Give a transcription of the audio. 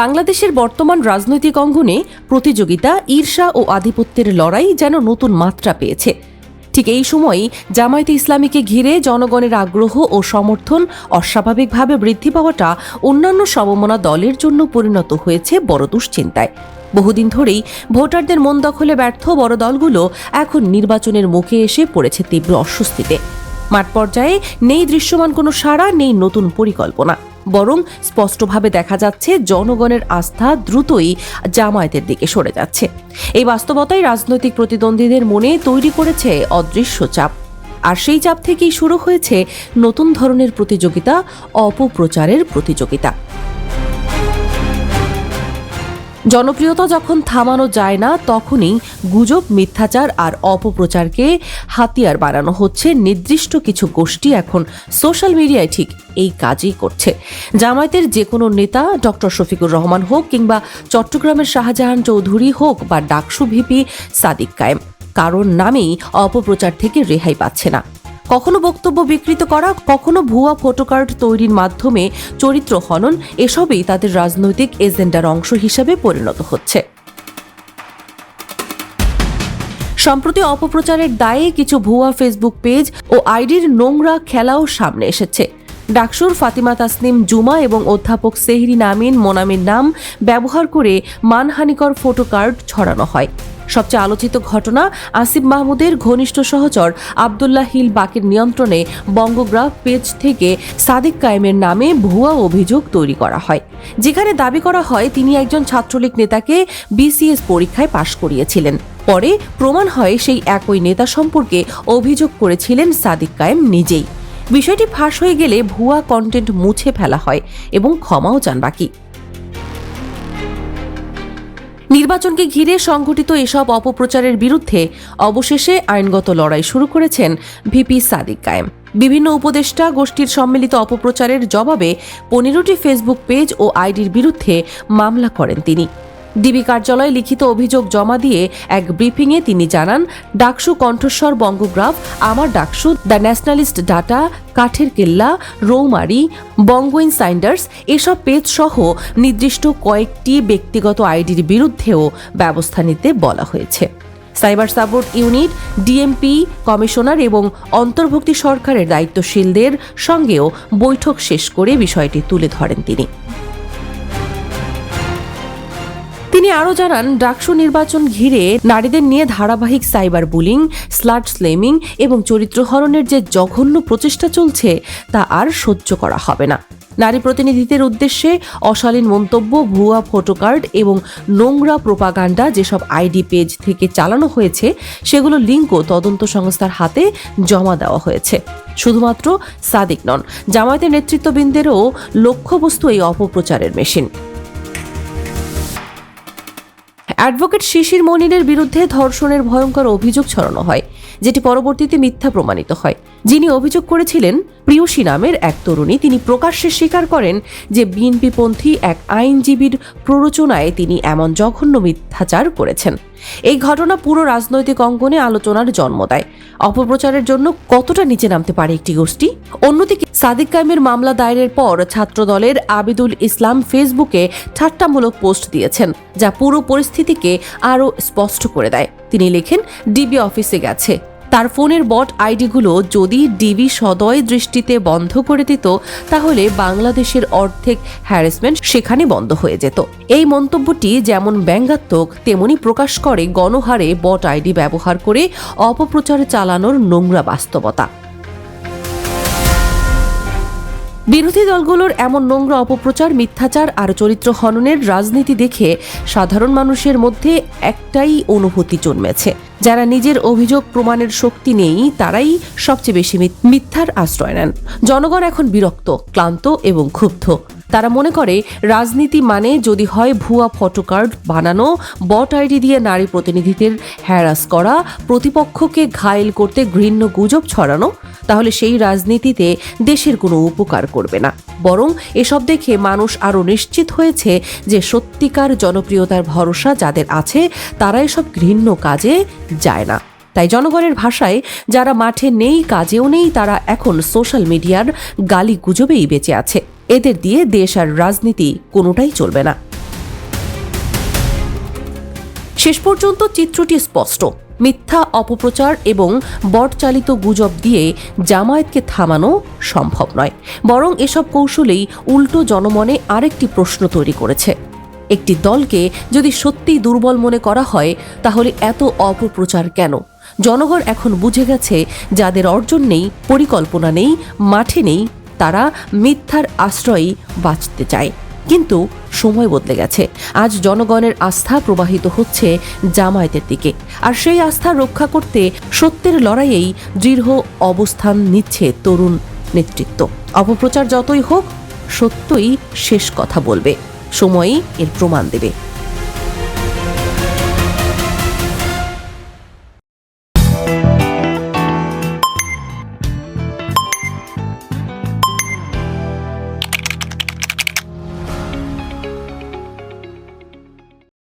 বাংলাদেশের বর্তমান রাজনৈতিক অঙ্গনে প্রতিযোগিতা, ঈর্ষা ও আধিপত্যের লড়াই যেন নতুন মাত্রা পেয়েছে। ঠিক এই সময়ই জামায়াতে ইসলামীকে ঘিরে জনগণের আগ্রহ ও সমর্থন অস্বাভাবিকভাবে বৃদ্ধি পাওয়াটা অন্যান্য সমমনা দলের জন্য পরিণত হয়েছে বড় দুশ্চিন্তায়। বহুদিন ধরেই ভোটারদের মন দখলে ব্যর্থ বড় দলগুলো এখন নির্বাচনের মুখে এসে পড়েছে তীব্র অস্বস্তিতে। মাঠ পর্যায়ে নেই দৃশ্যমান কোনো সাড়া, নেই নতুন পরিকল্পনা। বরং স্পষ্টভাবে দেখা যাচ্ছে জনগণের আস্থা দ্রুতই জামায়াতের দিকে সরে যাচ্ছে। এই বাস্তবতাই রাজনৈতিক প্রতিদ্বন্দ্বীদের মনে তৈরি করেছে অদৃশ্য চাপ। আর সেই চাপ থেকেই শুরু হয়েছে নতুন ধরনের প্রতিযোগিতা, অপপ্রচারের প্রতিযোগিতা। জনপ্রিয়তা যখন থামানো যায় না, তখনই গুজব, মিথ্যাচার আর অপপ্রচারকে হাতিয়ার বানানো হচ্ছে। নির্দিষ্ট কিছু গোষ্ঠী এখন সোশ্যাল মিডিয়ায় ঠিক এই কাজই করছে। জামায়াতের যে কোনো নেতা, ডক্টর শফিকুর রহমান হোক কিংবা চট্টগ্রামের শাহজাহান চৌধুরী হোক বা ডাকসু ভিপি সাদিক কায়েম, কারোর নামেই অপপ্রচার থেকে রেহাই পাচ্ছে না। কখনো বক্তব্য বিকৃত করা, কখনো ভুয়া ফটোকার্ড তৈরির মাধ্যমে চরিত্র হনন, এসবই তাদের রাজনৈতিক এজেন্ডার অংশ হিসেবে পরিণত হচ্ছে। সম্প্রতি অপপ্রচারের দায়ে কিছু ভুয়া ফেসবুক পেজ ও আইডির নোংরা খেলাও সামনে এসেছে। ডাকসুর ফাতিমা তাসনিম জুমা এবং অধ্যাপক সেহরি নামিন মোনামির নাম ব্যবহার করে মানহানিকর ফটো কার্ড ছড়ানো হয়। সবচেয়ে আলোচিত ঘটনা, আসিফ মাহমুদের ঘনিষ্ঠ সহচর আবদুল্লাহ হিল বাকের নিয়ন্ত্রণে বঙ্গগ্রাফ পেজ থেকে সাদিক কায়েমের নামে ভুয়া অভিযোগ তৈরি করা হয়। যেখানে দাবি করা হয়, তিনি একজন ছাত্রলীগ নেতাকে বিসিএস পরীক্ষায় পাশ করিয়েছিলেন। পরে প্রমাণ হয়, সেই একই নেতা সম্পর্কে অভিযোগ করেছিলেন সাদিক কায়েম নিজেই। বিষয়টি ফাঁস হয়ে গেলে ভুয়া কন্টেন্ট মুছে ফেলা হয় এবং ক্ষমাও চান বাকি। নির্বাচনকে ঘিরে সংঘটিত এসব অপপ্রচারের বিরুদ্ধে অবশেষে আইনগত লড়াই শুরু করেছেন ভিপি সাদিক কায়েম। বিভিন্ন উপদেষ্টা গোষ্ঠীর সম্মিলিত অপপ্রচারের জবাবে পনেরোটি ফেসবুক পেজ ও আইডির বিরুদ্ধে মামলা করেন তিনি। ডিবি কার্যালয়ে লিখিত অভিযোগ জমা দিয়ে এক ব্রিফিংয়ে তিনি জানান, ডাকসু কণ্ঠস্বর বঙ্গগ্রাফ, আমার ডাকসু, দ্য ন্যাশনালিস্ট ডাটা, কাঠের কেল্লা, রৌমারি বঙ্গইন সাইন্ডার্স, এসব পেজ সহ নির্দিষ্ট কয়েকটি ব্যক্তিগত আইডির বিরুদ্ধেও ব্যবস্থা নিতে বলা হয়েছে। Cyber support unit, DMP, commissioner এবং অন্তর্ভুক্তি সরকারের দায়িত্বশীলদের সঙ্গেও বৈঠক শেষ করে বিষয়টি তুলে ধরেন তিনি। তিনি আরও জানান, ডাকসু নির্বাচন ঘিরে নারীদের নিয়ে ধারাবাহিক সাইবার বুলিং স্লাট স্লেমিং এবং চরিত্রহরণের যে জঘন্য প্রচেষ্টা চলছে তা আর সহ্য করা হবে না। নারী প্রতিনিধিদের উদ্দেশ্যে অশালীন মন্তব্য, ভুয়া ফটোকার্ড এবং নোংরা প্রোপাগান্ডা যেসব আইডি পেজ থেকে চালানো হয়েছে, সেগুলো লিঙ্কও তদন্ত সংস্থার হাতে জমা দেওয়া হয়েছে। শুধুমাত্র সাদিক নন, জামায়াতের নেতৃত্ববৃন্দেরও লক্ষ্যবস্তু এই অপপ্রচারের মেশিন। অ্যাডভোকেট শিশির মনিরের বিরুদ্ধে ধর্ষণের ভয়ঙ্কর অভিযোগ ছড়ানো হয়, যেটি পরবর্তীতে মিথ্যা প্রমাণিত হয়। যিনি অভিযোগ করেছিলেন, প্রিয়সী নামের এক তরুণী, তিনি প্রকাশ্যে স্বীকার করেন যে বিএনপিপন্থী এক আইনজীবীর প্ররোচনায় তিনি এমন জঘন্য মিথ্যাচার করেছেন। এই ঘটনা পুরো রাজনৈতিক অঙ্গনে আলোচনার জন্ম দেয়। অপপ্রচারের জন্য কতটা নিচে নামতে পারে একটি গোষ্ঠী? অন্যদিকে সাদিক কায়েমের মামলা দায়েরের পর ছাত্রদলের আবিদুল ইসলাম ফেসবুকে ঠাট্টামূলক পোস্ট দিয়েছেন, যা পুরো পরিস্থিতিকে আরও স্পষ্ট করে দেয়। তিনি লেখেন, ডিবি অফিসে গেছে। তার ফোনের বট আইডিগুলো যদি ডিবি সদয় দৃষ্টিতে বন্ধ করে দিত, তাহলে বাংলাদেশের অর্ধেক হ্যারাসমেন্ট সেখানে বন্ধ হয়ে যেত। এই মন্তব্যটি যেমন ব্যঙ্গাত্মক, তেমনি প্রকাশ করে গণহারে বট আইডি ব্যবহার করে অপপ্রচার চালানোর নোংরা বাস্তবতা। বিরোধী দলগুলোর এমন নোংরা অপপ্রচার, মিথ্যাচার আর চরিত্র হননের রাজনীতি দেখে সাধারণ মানুষের মধ্যে একটাই অনুভূতি জন্মেছে। যারা নিজের অভিযোগ প্রমাণের শক্তি নেই, তারাই সবচেয়ে বেশি মিথ্যার আশ্রয় নেন। জনগণ এখন বিরক্ত, ক্লান্ত এবং ক্ষুব্ধ। তারা মনে করে রাজনীতি মানে যদি হয় ভুয়া ফটোকার্ড বানানো বট আইডি দিয়ে নারী প্রতিনিধিদের হ্যারাস করা, প্রতিপক্ষকে ঘায়েল করতে ঘৃণ্য গুজব ছড়ানো, তাহলে সেই রাজনীতিতে দেশের কোনো উপকার করবে না। বরং এসব দেখে মানুষ আরও নিশ্চিত হয়েছে যে সত্যিকার জনপ্রিয়তার ভরসা যাদের আছে, তারা এসব ঘৃণ্য কাজে যায় না। তাই জনগণের ভাষায় যারা মাঠে নেই, কাজেও নেই, তারা এখন সোশ্যাল মিডিয়ার গালি গুজবেই বেঁচে আছে। এদের দিয়ে দেশ আর রাজনীতি কোনোটাই চলবে না। শেষ পর্যন্ত চিত্রটি স্পষ্ট। মিথ্যা, অপপ্রচার এবং বটচালিত গুজব দিয়ে জামায়াতকে থামানো সম্ভব নয়। বরং এসব কৌশলেই উল্টো জনমনে আরেকটি প্রশ্ন তৈরি করেছে। একটি দলকে যদি সত্যিই দুর্বল মনে করা হয়, তাহলে এত অপপ্রচার কেন? জনগণ এখন বুঝে গেছে যাদের অর্জন নেই, পরিকল্পনা নেই, মাঠে নেই তারা মিথ্যার আশ্রয়েই বাঁচতে চায়। কিন্তু সময় বদলে গেছে। আজ জনগণের আস্থা প্রবাহিত হচ্ছে জামায়াতের দিকে। আর সেই আস্থা রক্ষা করতে সত্যের লড়াইয়েই দৃঢ় অবস্থান নিচ্ছে তরুণ নেতৃত্ব। অপপ্রচার যতই হোক, সত্যই শেষ কথা বলবে। সময়ই এর প্রমাণ দেবে।